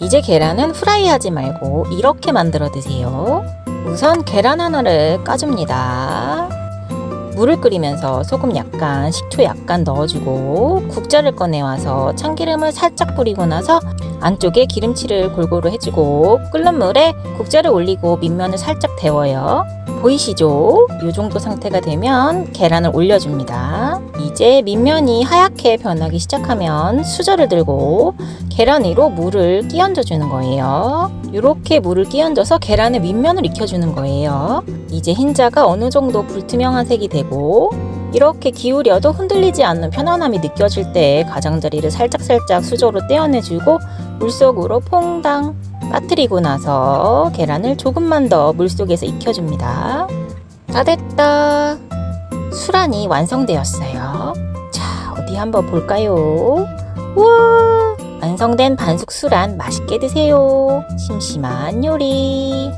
이제 계란은 프라이하지 말고 이렇게 만들어 드세요. 우선 계란 하나를 까줍니다. 물을 끓이면서 소금 약간, 식초 약간 넣어주고 국자를 꺼내와서 참기름을 살짝 뿌리고 나서 안쪽에 기름칠을 골고루 해주고 끓는 물에 국자를 올리고 밑면을 살짝 데워요. 보이시죠? 이 정도 상태가 되면 계란을 올려줍니다. 이제 밑면이 하얗게 변하기 시작하면 수저를 들고 계란 위로 물을 끼얹어 주는 거예요. 이렇게 물을 끼얹어서 계란의 밑면을 익혀주는 거예요. 이제 흰자가 어느 정도 불투명한 색이 되고 이렇게 기울여도 흔들리지 않는 편안함이 느껴질 때 가장자리를 살짝살짝 수저로 떼어내주고 물속으로 퐁당 빠뜨리고 나서 계란을 조금만 더 물속에서 익혀줍니다. 다 됐다. 수란이 완성되었어요. 자, 어디 한번 볼까요? 우와! 완성된 반숙 수란 맛있게 드세요. 심심한 요리.